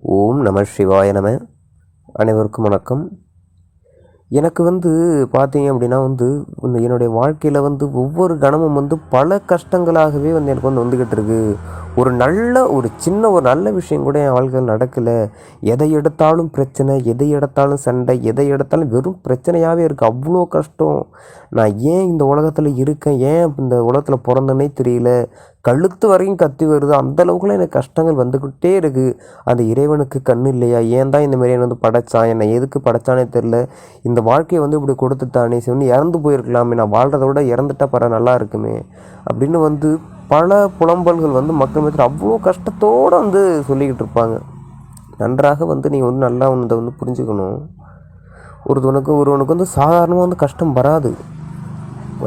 ஓம் நம சிவாய நம. அனைவருக்கும் வணக்கம். எனக்கு வந்து பார்த்தீங்க அப்படின்னா வந்து இந்த என்னுடைய வாழ்க்கையில் வந்து ஒவ்வொரு கணமும் வந்து பல கஷ்டங்களாகவே வந்து எனக்கு வந்து வந்துக்கிட்டு இருக்குது ஒரு நல்ல ஒரு சின்ன ஒரு நல்ல விஷயம் கூட என் வாழ்க்கையில் நடக்கலை. எதை எடுத்தாலும் பிரச்சனை எதை எடுத்தாலும் சண்டை எதை எடுத்தாலும் வெறும் பிரச்சனையாகவே இருக்குது அவ்வளோ கஷ்டம். நான் ஏன் இந்த உலகத்தில் இருக்கேன்? ஏன் இந்த உலகத்தில் பிறந்தனே தெரியல. கழுத்து வரைக்கும் கத்தி வருது. அந்தளவுக்குலாம் எனக்கு கஷ்டங்கள் வந்துக்கிட்டே இருக்குது அந்த இறைவனுக்கு கண்ணு இல்லையா? ஏன் தான் இந்த மாதிரி என்னை வந்து படைத்தான் என்னை எதுக்கு படைச்சானே தெரில இந்த வாழ்க்கையை வந்து இப்படி கொடுத்துட்டானே. சிவன் இறந்து போயிருக்கலாமே. நான் வாழ்கிறத விட இறந்துட்டா பர நல்லா இருக்குமே. அப்படின்னு வந்து பல புலம்பல்கள் வந்து மக்கள் மத்தியில் அவ்வளோ கஷ்டத்தோடு வந்து சொல்லிக்கிட்டு இருப்பாங்க. நன்றாக வந்து நீங்கள் வந்து நல்லா இதை வந்து புரிஞ்சுக்கணும். ஒருத்தவனுக்கு ஒருவனுக்கு வந்து சாதாரணமாக வந்து கஷ்டம் வராது.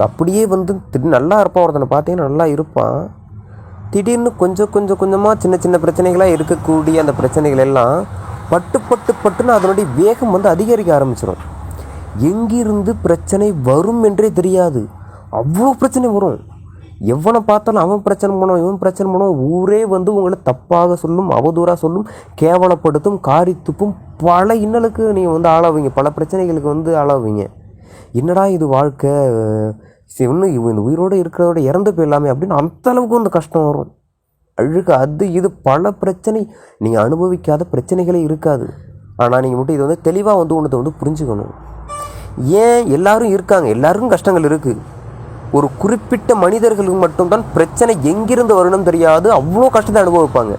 அப்படியே வந்து திடீர்னு நல்லா இருப்பான் ஒருத்தனை பார்த்தீங்கன்னா நல்லா இருப்பான். திடீர்னு கொஞ்சம் கொஞ்சம் கொஞ்சமாக சின்ன சின்ன பிரச்சனைகளாக இருக்கக்கூடிய அந்த பிரச்சனைகள் எல்லாம் பட்டு பட்டு பட்டுன்னு அதனுடைய வேகம் வந்து அதிகரிக்க ஆரம்பிச்சிடும் எங்கிருந்து பிரச்சனை வரும் என்றே தெரியாது. அவ்வளோ பிரச்சனை வரும். எவனை பார்த்தாலும் அவன் பிரச்சனை பண்ணுவான் இவன் பிரச்சனை பண்ணுவான். ஊரே வந்து உங்களை தப்பாக சொல்லும் அவதூறாக சொல்லும் கேவலப்படுத்தும் காரி துப்பும் பல இன்னலுக்கு நீங்கள் வந்து ஆளாவீங்க. பல பிரச்சனைகளுக்கு வந்து ஆளாவீங்க. என்னடா இது வாழ்க்கை? சரி, இன்னும் இந்த உயிரோடு இருக்கிறதோட இறந்து போயிடலாமே அப்படின்னு அந்தளவுக்கு வந்து கஷ்டம் வரும். அழுக அது இது பல பிரச்சனை. நீங்கள் அனுபவிக்காத பிரச்சனைகளே இருக்காது. ஆனால் நீங்கள் மட்டும் இது வந்து தெளிவாக வந்து ஒன்றத்தை வந்து புரிஞ்சுக்கணும். ஏன் எல்லாரும் இருக்காங்க? எல்லாருக்கும் கஷ்டங்கள் இருக்குது ஒரு குறிப்பிட்ட மனிதர்களுக்கு மட்டும்தான் பிரச்சனை எங்கிருந்து வரணும் தெரியாது. அவ்வளோ கஷ்டத்தை அனுபவிப்பாங்க.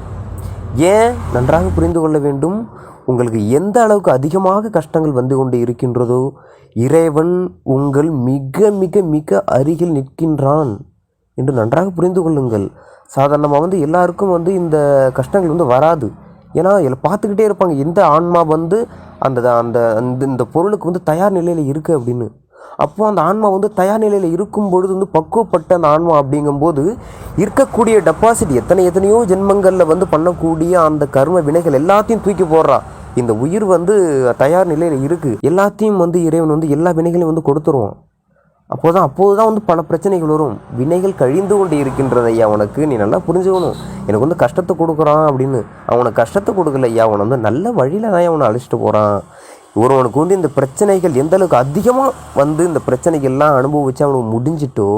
ஏன்? நன்றாக புரிந்து கொள்ள வேண்டும். உங்களுக்கு எந்த அளவுக்கு அதிகமாக கஷ்டங்கள் வந்து கொண்டு இருக்கின்றதோ இறைவன் உங்கள் மிக மிக மிக அருகில் நிற்கின்றான் என்று நன்றாக புரிந்து கொள்ளுங்கள். சாதாரணமாக வந்து எல்லாருக்கும் வந்து இந்த கஷ்டங்கள் வந்து வராது. ஏன்னா இதில் பார்த்துக்கிட்டே இருப்பாங்க. எந்த ஆன்மா வந்து அந்த அந்த அந்த இந்த பொருளுக்கு வந்து தயார் நிலையில் இருக்குது அப்படின்னு. அப்போது அந்த ஆன்மா வந்து தயார் நிலையில் இருக்கும் பொழுது வந்து பக்குவப்பட்ட அந்த ஆன்மா அப்படிங்கும்போது இருக்கக்கூடிய டெபாசிட் எத்தனை எத்தனையோ ஜென்மங்களில் வந்து பண்ணக்கூடிய அந்த கர்ம வினைகள் எல்லாத்தையும் தூக்கி போடுறான் இந்த உயிர் வந்து தயார் நிலையில் இருக்குது எல்லாத்தையும் வந்து இறைவன் வந்து எல்லா வினைகளையும் வந்து கொடுத்துருவான். அப்போ தான் அப்போது தான் வந்து பல பிரச்சனைகள் வரும். வினைகள் கழிந்து கொண்டு இருக்கின்றது ஐயா உனக்கு நீ நல்லா புரிஞ்சுக்கணும். எனக்கு வந்து கஷ்டத்தை கொடுக்குறான் அப்படின்னு. அவனுக்கு கஷ்டத்தை கொடுக்கல ஐயா அவனை வந்து நல்ல வழியில் தான் அவனை அழைச்சிட்டு போகிறான் ஒருவனுக்கு வந்து இந்த பிரச்சனைகள் எந்த அளவுக்கு அதிகமாக வந்து இந்த பிரச்சனைகள்லாம் அனுபவிச்சு அவனுக்கு முடிஞ்சிட்டோ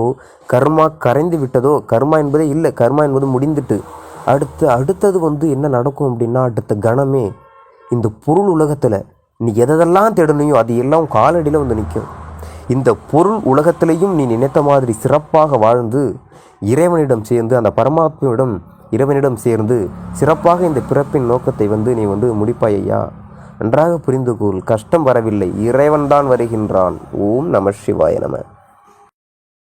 கர்மா கரைந்து விட்டதோ கர்மா என்பதே இல்லை கர்மா என்பது முடிந்துட்டு அடுத்து அடுத்தது வந்து என்ன நடக்கும் அப்படின்னா அடுத்த கணமே இந்த பொருள் உலகத்தில் நீ எதெல்லாம் தேடணையோ அது எல்லாம் காலடியில் வந்து நிற்கும் இந்த பொருள் உலகத்திலையும் நீ நினைத்த மாதிரி சிறப்பாக வாழ்ந்து இறைவனிடம் சேர்ந்து அந்த பரமாத்மாவிடம் இறைவனிடம் சேர்ந்து சிறப்பாக இந்த பிறப்பின் நோக்கத்தை வந்து நீ வந்து முடிப்பாய் ஐயா. நன்றாக புரிந்து கொள் கஷ்டம் வரவில்லை. இறைவன்தான் வருகின்றான். ஓம் நம சிவாய நம.